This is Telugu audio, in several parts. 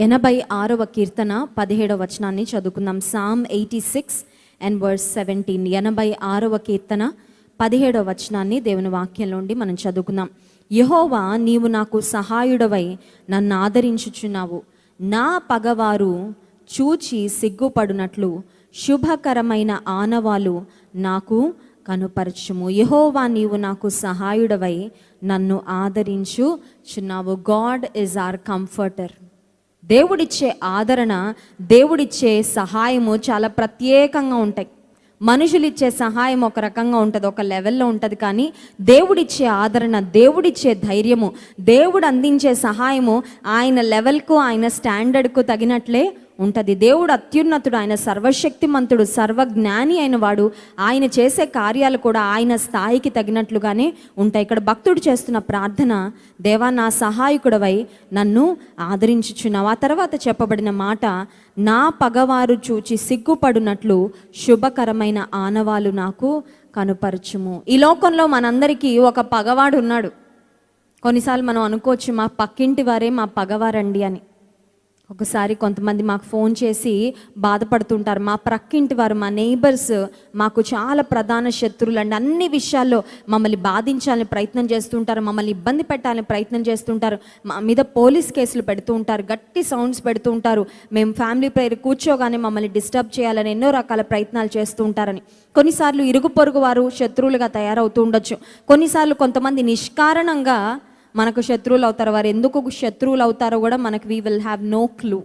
ఎనభై ఆరవ కీర్తన పదిహేడవ వచనాన్ని చదువుకుందాం. Psalm eighty six and verse seventeen ఎనభై ఆరవ కీర్తన పదిహేడవ వచనాన్ని దేవుని వాక్యం నుండి మనం చదువుకుందాం. యహోవా నీవు నాకు సహాయుడవై నన్ను ఆదరించుచున్నావు. నా పగవారు చూచి సిగ్గుపడినట్లు శుభకరమైన ఆనవాలు నాకు కనుపరచుము. యహోవా నీవు నాకు సహాయుడవై నన్ను ఆదరించు చున్నావు గాడ్ ఇస్ ఆర్ కంఫర్టర్ దేవుడిచ్చే ఆదరణ దేవుడిచ్చే సహాయము చాలా ప్రత్యేకంగా ఉంటాయి. మనుషులు ఇచ్చే సహాయం ఒక రకంగా ఉంటుంది ఒక లెవెల్లో ఉంటుంది కానీ దేవుడిచ్చే ఆదరణ దేవుడిచ్చే ధైర్యము దేవుడు అందించే సహాయము ఆయన లెవెల్కు ఆయన స్టాండర్డ్కు తగినట్లే ఉంటుంది. దేవుడు అత్యున్నతుడు ఆయన సర్వశక్తిమంతుడు సర్వజ్ఞాని అయిన వాడు ఆయన చేసే కార్యాలు కూడా ఆయన స్థాయికి తగినట్లుగానే ఉంటాయి. ఇక్కడ భక్తుడు చేస్తున్న ప్రార్థన దేవా నా సహాయకుడవై నన్ను ఆదరించుచున్నావు. ఆ తర్వాత చెప్పబడిన మాట నా పగవారు చూచి సిగ్గుపడినట్లు శుభకరమైన ఆనవాలు నాకు కనుపరచుము. ఈ లోకంలో మనందరికీ ఒక పగవాడు ఉన్నాడు. కొన్నిసార్లు మనం అనుకోవచ్చు మా పక్కింటి వారే మా పగవారండి అని. ఒకసారి కొంతమంది మాకు ఫోన్ చేసి బాధపడుతుంటారు. మా ప్రక్కింటి వారు మా నైబర్స్ మాకు చాలా ప్రధాన శత్రువులు అండి. అన్ని విషయాల్లో మమ్మల్ని బాధించాలని ప్రయత్నం చేస్తుంటారు మమ్మల్ని ఇబ్బంది పెట్టాలని ప్రయత్నం చేస్తుంటారు. మా మీద పోలీస్ కేసులు పెడుతూ ఉంటారు గట్టి సౌండ్స్ పెడుతూ ఉంటారు. మేము ఫ్యామిలీ ప్రేయర్ కూర్చోగానే మమ్మల్ని డిస్టర్బ్ చేయాలని ఎన్నో రకాల ప్రయత్నాలు చేస్తూ ఉంటారని. కొన్నిసార్లు ఇరుగు పొరుగు వారు శత్రువులుగా తయారవుతూ ఉండొచ్చు. కొన్నిసార్లు కొంతమంది నిష్కారణంగా మనకు శత్రువులు అవుతారు. వారు ఎందుకు శత్రువులు అవుతారో కూడా మనకు we will have no clue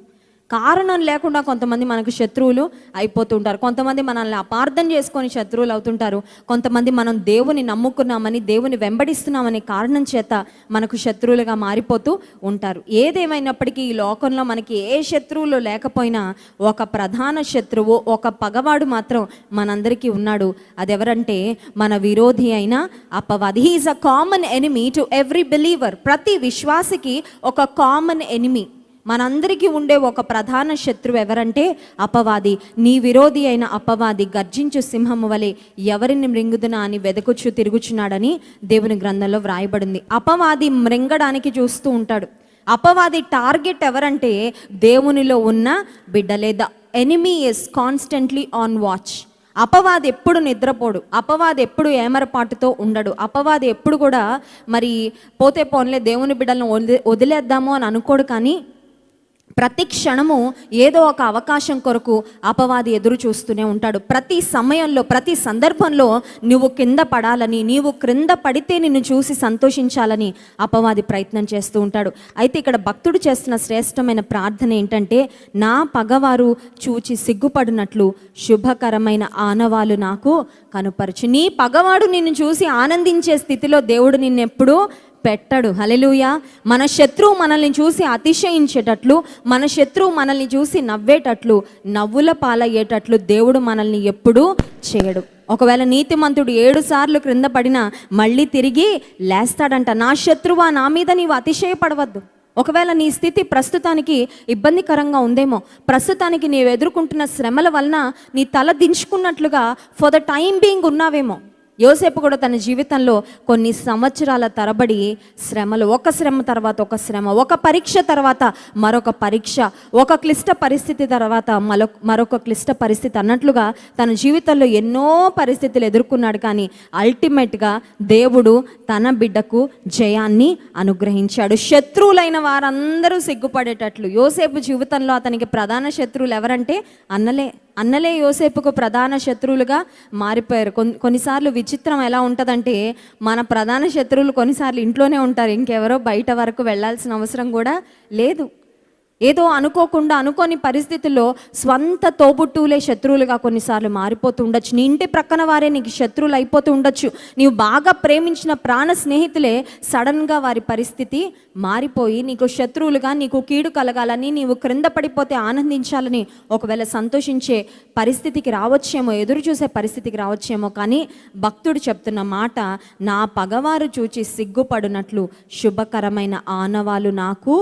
కారణం లేకుండా కొంతమంది మనకు శత్రువులు అయిపోతుంటారు. కొంతమంది మనల్ని అపార్థం చేసుకొని శత్రువులు అవుతుంటారు. కొంతమంది మనం దేవుని నమ్ముకున్నామని దేవుని వెంబడిస్తున్నామని కారణం చేత మనకు శత్రువులుగా మారిపోతూ ఉంటారు. ఏదేమైనప్పటికీ ఈ లోకంలో మనకి ఏ శత్రువులు లేకపోయినా ఒక ప్రధాన శత్రువు ఒక పగవాడు మాత్రం మనందరికీ ఉన్నాడు. అదెవరంటే మన విరోధి అయిన అపవాది. He is a common enemy to every believer ప్రతి విశ్వాసికి ఒక కామన్ ఎనిమీ మనందరికీ ఉండే ఒక ప్రధాన శత్రువు ఎవరంటే అపవాది. నీ విరోధి అయిన అపవాది గర్జించు సింహము వలె ఎవరిని మృంగుదునా అని వెదకుచు తిరుగుచున్నాడని దేవుని గ్రంథంలో వ్రాయబడింది. అపవాది మృంగడానికి చూస్తూ ఉంటాడు. అపవాది టార్గెట్ ఎవరంటే దేవునిలో ఉన్న బిడ్డలే the enemy is constantly on watch అపవాది ఎప్పుడు నిద్రపోడు. అపవాది ఎప్పుడు ఏమరపాటుతో ఉండడు. అపవాది ఎప్పుడు కూడా మరి పోతే పోన్లే దేవుని బిడ్డలను వదిలే వదిలేద్దాము అని అనుకోడు కానీ ప్రతి క్షణము ఏదో ఒక అవకాశం కొరకు అపవాది ఎదురు చూస్తూనే ఉంటాడు. ప్రతి సమయంలో ప్రతి సందర్భంలో నువ్వు కింద పడాలని నీవు క్రింద పడితే నిన్ను చూసి సంతోషించాలని అపవాది ప్రయత్నం చేస్తూ ఉంటాడు. అయితే ఇక్కడ భక్తుడు చేస్తున్న శ్రేష్టమైన ప్రార్థన ఏంటంటే నా పగవారు చూచి సిగ్గుపడినట్లు శుభకరమైన ఆనవాలు నాకు కనుపరచు. నీ పగవాడు నిన్ను చూసి ఆనందించే స్థితిలో దేవుడు నిన్నెప్పుడూ పెట్టడు. హలెలుయ మన శత్రువు మనల్ని చూసి అతిశయించేటట్లు మన శత్రువు మనల్ని చూసి నవ్వేటట్లు నవ్వుల పాలయ్యేటట్లు దేవుడు మనల్ని ఎప్పుడూ చేయడు. ఒకవేళ నీతిమంతుడు ఏడు సార్లు క్రింద పడినా మళ్ళీ తిరిగి లేస్తాడంట. నా శత్రువా నా మీద నీవు అతిశయపడవద్దు. ఒకవేళ నీ స్థితి ప్రస్తుతానికి ఇబ్బందికరంగా ఉందేమో ప్రస్తుతానికి నీవు ఎదుర్కొంటున్న శ్రమల వలన నీ తల దించుకున్నట్లుగా ఫర్ ద టైం బీయింగ్ ఉన్నావేమో యోసేపు కూడా తన జీవితంలో కొన్ని సంవత్సరాల తరబడి శ్రమలు ఒక శ్రమ తర్వాత ఒక శ్రమ ఒక పరీక్ష తర్వాత మరొక పరీక్ష ఒక క్లిష్ట పరిస్థితి తర్వాత మరొక మరొక క్లిష్ట పరిస్థితి అన్నట్లుగా తన జీవితంలో ఎన్నో పరిస్థితులు ఎదుర్కొన్నాడు. కానీ అల్టిమేట్గా దేవుడు తన బిడ్డకు జయాన్ని అనుగ్రహించాడు. శత్రువులైన వారందరూ సిగ్గుపడేటట్లు. యోసేపు జీవితంలో అతనికి ప్రధాన శత్రువులు ఎవరంటే అన్నలే. అన్నలే యోసేపుకు ప్రధాన శత్రువులుగా మారిపోయారు. కొన్ని కొన్నిసార్లు విచిత్రం ఎలా ఉంటుందంటే మన ప్రధాన శత్రువులు కొన్నిసార్లు ఇంట్లోనే ఉంటారు. ఇంకెవరో బయట వరకు వెళ్ళాల్సిన అవసరం కూడా లేదు. ఏదో అనుకోకుండా అనుకోని పరిస్థితుల్లో స్వంత తోబుట్టువులే శత్రువులుగా కొన్నిసార్లు మారిపోతూ ఉండొచ్చు. నీ ఇంటి ప్రక్కన వారే నీకు శత్రువులు అయిపోతూ ఉండొచ్చు. నీవు బాగా ప్రేమించిన ప్రాణ స్నేహితులే సడన్గా వారి పరిస్థితి మారిపోయి నీకు శత్రువులుగా నీకు కీడు కలగాలని నీవు క్రింద పడిపోతే ఆనందించాలని ఒకవేళ సంతోషించే పరిస్థితికి రావచ్చేమో ఎదురు చూసే పరిస్థితికి రావచ్చేమో కానీ భక్తుడు చెప్తున్న మాట నా పగవారు చూచి సిగ్గుపడినట్లు శుభకరమైన ఆనవాలు నాకు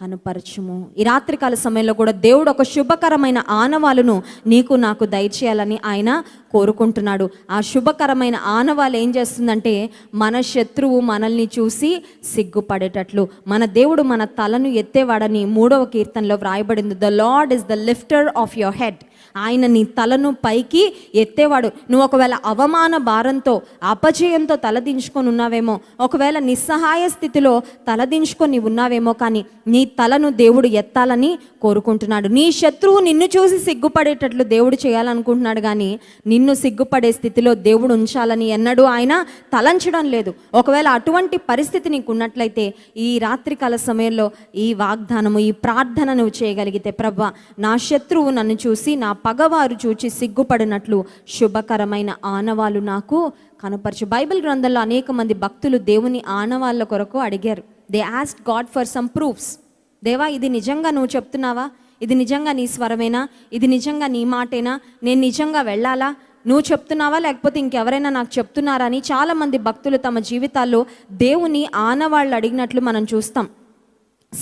కనుపరచుము. ఈ రాత్రికాల సమయంలో కూడా దేవుడు ఒక శుభకరమైన ఆనవాలను నీకు నాకు దయచేయాలని ఆయన కోరుకుంటున్నాడు. ఆ శుభకరమైన ఆనవాళ్ళు ఏం చేస్తుందంటే మన శత్రువు మనల్ని చూసి సిగ్గుపడేటట్లు. మన దేవుడు మన తలను ఎత్తేవాడని మూడవ కీర్తనలో వ్రాయబడింది the Lord is the lifter of your head ఆయన నీ తలను పైకి ఎత్తేవాడు. నువ్వు ఒకవేళ అవమాన భారంతో అపజయంతో తలదించుకొని ఉన్నావేమో ఒకవేళ నిస్సహాయ స్థితిలో తలదించుకొని ఉన్నావేమో కానీ నీ తలను దేవుడు ఎత్తాలని కోరుకుంటున్నాడు. నీ శత్రువు నిన్ను చూసి సిగ్గుపడేటట్లు దేవుడు చేయాలనుకుంటున్నాడు కానీ నిన్ను సిగ్గుపడే స్థితిలో దేవుడు ఉంచాలని ఎన్నడూ ఆయన తలంచడం లేదు. ఒకవేళ అటువంటి పరిస్థితి నీకు ఉన్నట్లయితే ఈ రాత్రికాల సమయంలో ఈ వాగ్దానము ఈ ప్రార్థన నువ్వు చేయగలిగితే ప్రభా నా శత్రువు నన్ను చూసి నా పగవారు చూచి సిగ్గుపడినట్లు శుభకరమైన ఆనవాలు నాకు కనపరచు బైబిల్ గ్రంథంలో అనేక మంది భక్తులు దేవుని ఆనవాళ్ళ కొరకు అడిగారు. They asked God for some proofs దేవా ఇది నిజంగా నువ్వు చెప్తున్నావా? ఇది నిజంగా నీ స్వరమేనా? ఇది నిజంగా నీ మాటేనా? నేను నిజంగా వెళ్ళాలా? నువ్వు చెప్తున్నావా? లేకపోతే ఇంకెవరైనా నాకు చెప్తున్నారా? అని చాలామంది భక్తులు తమ జీవితాల్లో దేవుని ఆనవాళ్ళు అడిగినట్లు మనం చూస్తాం.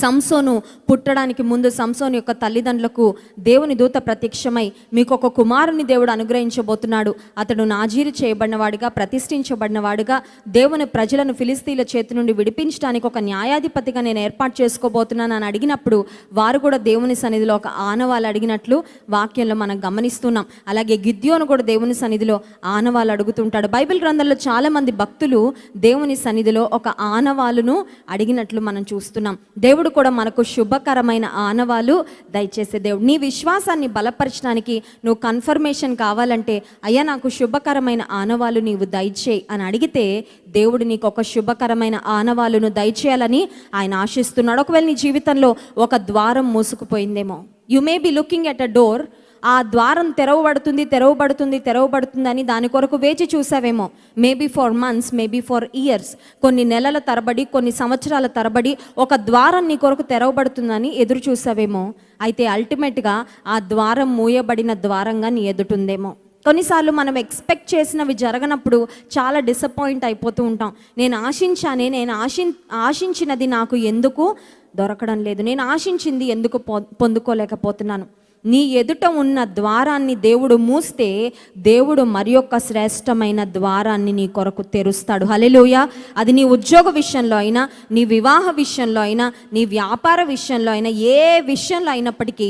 సంసోను పుట్టడానికి ముందు సంసోను యొక్క తల్లిదండ్రులకు దేవుని దూత ప్రత్యక్షమై మీకు ఒక కుమారుని దేవుడు అనుగ్రహించబోతున్నాడు. అతడు నాజీరు చేయబడినవాడుగా ప్రతిష్ఠించబడినవాడుగా దేవుని ప్రజలను ఫిలిస్తీన్ల చేతి నుండి విడిపించడానికి ఒక న్యాయాధిపతిగా నేను ఏర్పాటు చేసుకోబోతున్నాను అని అడిగినప్పుడు వారు కూడా దేవుని సన్నిధిలో ఒక ఆనవాళ్ళు అడిగినట్లు వాక్యంలో మనం గమనిస్తున్నాం. అలాగే గిద్యోను కూడా దేవుని సన్నిధిలో ఆనవాళ్ళు అడుగుతుంటాడు. బైబిల్ గ్రంథంలో చాలామంది భక్తులు దేవుని సన్నిధిలో ఒక ఆనవాలును అడిగినట్లు మనం చూస్తున్నాం. దేవుడు కూడా మనకు శుభకరమైన ఆనవాలు దయచేసే దేవుడు. నీ విశ్వాసాన్ని బలపరచడానికి నువ్వు కన్ఫర్మేషన్ కావాలంటే అయ్యా నాకు శుభకరమైన ఆనవాలు నీవు దయచేయి అని అడిగితే దేవుడు నీకు ఒక శుభకరమైన ఆనవాలును దయచేయాలని ఆయన ఆశిస్తున్నాడు. ఒకవేళ నీ జీవితంలో ఒక ద్వారం మూసుకుపోయిందేమో. You may be looking at a door ఆ ద్వారం తెరవబడుతుంది తెరవబడుతుంది తెరవబడుతుంది అని దాని కొరకు వేచి చూసావేమో. Maybe for months maybe for years కొన్ని నెలల తరబడి కొన్ని సంవత్సరాల తరబడి ఒక ద్వారం నీ కొరకు తెరవబడుతుందని ఎదురు చూసావేమో. అయితే అల్టిమేట్గా ఆ ద్వారం మూయబడిన ద్వారంగా నీ ఎదుటుందేమో. కొన్నిసార్లు మనం ఎక్స్పెక్ట్ చేసినవి జరగనప్పుడు చాలా డిసప్పాయింట్ అయిపోతూ ఉంటాం. నేను ఆశించానే నేను ఆశి ఆశించినది నాకు ఎందుకు దొరకడం లేదు. నేను ఆశించింది ఎందుకు పొ పొందుకోలేకపోతున్నాను. నీ ఎదుట ఉన్న ద్వారాన్ని దేవుడు మూస్తే దేవుడు మరి యొక్క శ్రేష్టమైన ద్వారాన్ని నీ కొరకు తెరుస్తాడు. హలెలుయ అది నీ ఉద్యోగ విషయంలో అయినా నీ వివాహ విషయంలో అయినా నీ వ్యాపార విషయంలో అయినా ఏ విషయంలో అయినప్పటికీ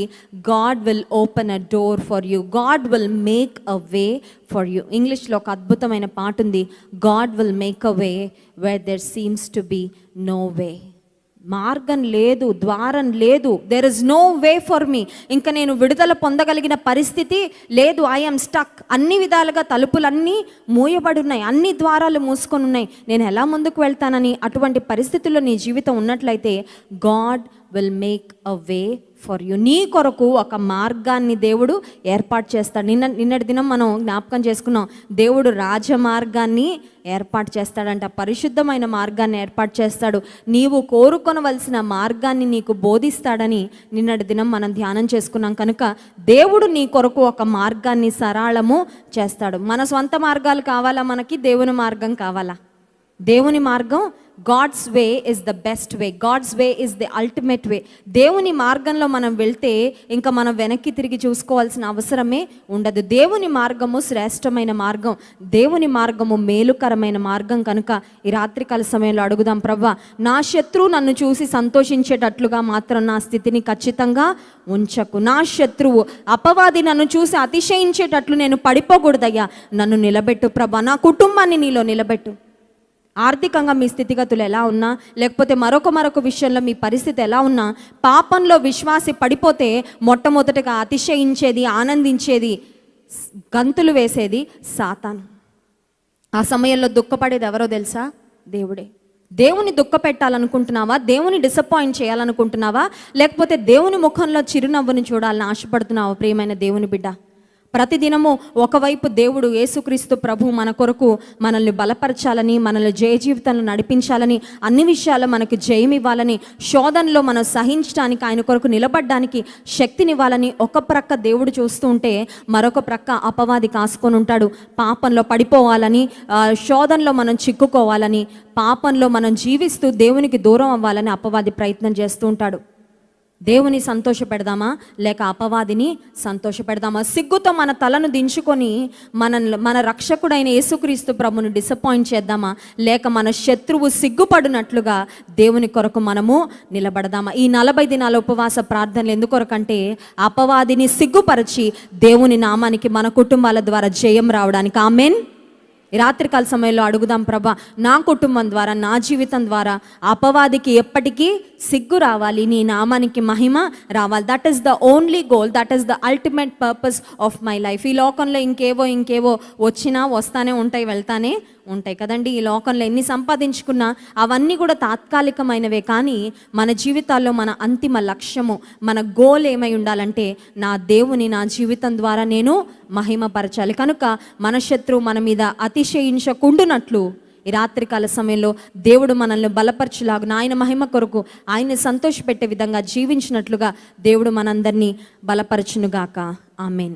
God will open a door for you God will make a way for you ఇంగ్లీష్లో ఒక అద్భుతమైన పాట ఉంది. God will make a way where there seems to be no way మార్గం లేదు ద్వారం లేదు. There is no way for me ఇంకా నేను విడుదల పొందగలిగిన పరిస్థితి లేదు. ఐఎమ్ స్టక్ అన్ని విధాలుగా తలుపులన్నీ మూయబడి ఉన్నాయి అన్ని ద్వారాలు మూసుకొని ఉన్నాయి. నేను ఎలా ముందుకు వెళ్తానని అటువంటి పరిస్థితుల్లో నీ జీవితం ఉన్నట్లయితే God will make a way for you నీ కొరకు ఒక మార్గాన్ని దేవుడు ఏర్పాటు చేస్తాడు. నిన్న నిన్నటి దినం మనం జ్ఞాపకం చేసుకున్నాం. దేవుడు రాజమార్గాన్ని ఏర్పాటు చేస్తాడంట. పరిశుద్ధమైన మార్గాన్ని ఏర్పాటు చేస్తాడు. నీవు కోరుకొనవలసిన మార్గాన్ని నీకు బోధిస్తాడని నిన్నటి దినం మనం ధ్యానం చేసుకున్నాం. కనుక దేవుడు నీ కొరకు ఒక మార్గాన్ని సరళము చేస్తాడు. మన సొంత మార్గాలు కావాలా? మనకి దేవుని మార్గం కావాలా? దేవుని మార్గం God's way is the best way God's way is the ultimate way దేవుని మార్గంలో మనం వెళ్తే ఇంకా మనం వెనక్కి తిరిగి చూసుకోవాల్సిన అవసరమే ఉండదు. దేవుని మార్గము శ్రేష్టమైన మార్గం. దేవుని మార్గము మేలుకరమైన మార్గం కనుక ఈ రాత్రికాల సమయంలో అడుగుదాం ప్రవ్వా నా శత్రువు నన్ను చూసి సంతోషించేటట్లుగా మాత్రం నా స్థితిని ఖచ్చితంగా ఉంచకు. నా శత్రువు అపవాది నన్ను చూసి అతిశయించేటట్లు నేను పడిపోకూడదయ్యా. నన్ను నిలబెట్టు ప్రభా. నా కుటుంబాన్ని నీలో నిలబెట్టు. ఆర్థికంగా మీ స్థితిగతులు ఎలా ఉన్నా లేకపోతే మరొక మరొక విషయంలో మీ పరిస్థితి ఎలా ఉన్నా పాపంలో విశ్వాసి పడిపోతే మొట్టమొదటగా అతిశయించేది ఆనందించేది గంతులు వేసేది సాతాను. ఆ సమయంలో దుఃఖపడేది ఎవరో తెలుసా? దేవుడే. దేవుని దుఃఖ పెట్టాలనుకుంటున్నావా దేవుని డిసప్పాయింట్ చేయాలనుకుంటున్నావా? లేకపోతే దేవుని ముఖంలో చిరునవ్వుని చూడాలని ఆశపడుతున్నావా? ప్రియమైన దేవుని బిడ్డ. ప్రతిదినము ఒకవైపు దేవుడు యేసుక్రీస్తు ప్రభు మన కొరకు మనల్ని బలపరచాలని మనల్ని జయ జీవితంలో నడిపించాలని అన్ని విషయాల్లో మనకు జయం ఇవ్వాలని శోధనలో మనం సహించడానికి ఆయన కొరకు నిలబడడానికి శక్తినివ్వాలని ఒక ప్రక్క దేవుడు చూస్తూ ఉంటే మరొక ప్రక్క అపవాది కాసుకొని ఉంటాడు. పాపంలో పడిపోవాలని శోధనలో మనం చిక్కుకోవాలని పాపంలో మనం జీవిస్తూ దేవునికి దూరం అవ్వాలని అపవాది ప్రయత్నం చేస్తూ ఉంటాడు. దేవుని సంతోషపెడదామా? లేక అపవాదిని సంతోషపెడదామా? సిగ్గుతో మన తలను దించుకొని మన మన రక్షకుడైన యేసుక్రీస్తు ప్రభుని డిసప్పాయింట్ చేద్దామా? లేక మన శత్రువు సిగ్గుపడినట్లుగా దేవుని కొరకు మనము నిలబడదామా? ఈ నలభై దినాల ఉపవాస ప్రార్థనలు ఎందుకొరకంటే అపవాదిని సిగ్గుపరిచి దేవుని నామానికి మన కుటుంబాల ద్వారా జయం రావడానికి. ఆమెన్. రాత్రికాల సమయంలో అడుగుదాం ప్రభా నా కుటుంబం ద్వారా నా జీవితం ద్వారా అపవాదికి ఎప్పటికీ సిగ్గు రావాలి నీ నామానికి మహిమ రావాలి. That is the only goal that is the ultimate purpose of my life ఈ లోకంలో ఇంకేవో ఇంకేవో వచ్చినా వస్తానే ఉంటాయి వెళ్తానే ఉంటాయి కదండి. ఈ లోకంలో ఎన్ని సంపాదించుకున్నా అవన్నీ కూడా తాత్కాలికమైనవే. కానీ మన జీవితాల్లో మన అంతిమ లక్ష్యము మన గోల్ ఏమై ఉండాలంటే నా దేవుని నా జీవితం ద్వారా నేను మహిమపరచాలి. కనుక మన శత్రువు మన మీద అతిశయించకుండునట్లు ఈ రాత్రికాల సమయంలో దేవుడు మనల్ని బలపరచులాగా ఆయన మహిమ కొరకు ఆయన్ని సంతోషపెట్టే విధంగా జీవించినట్లుగా దేవుడు మనందరినీ బలపరచునుగాక. ఆమెన్.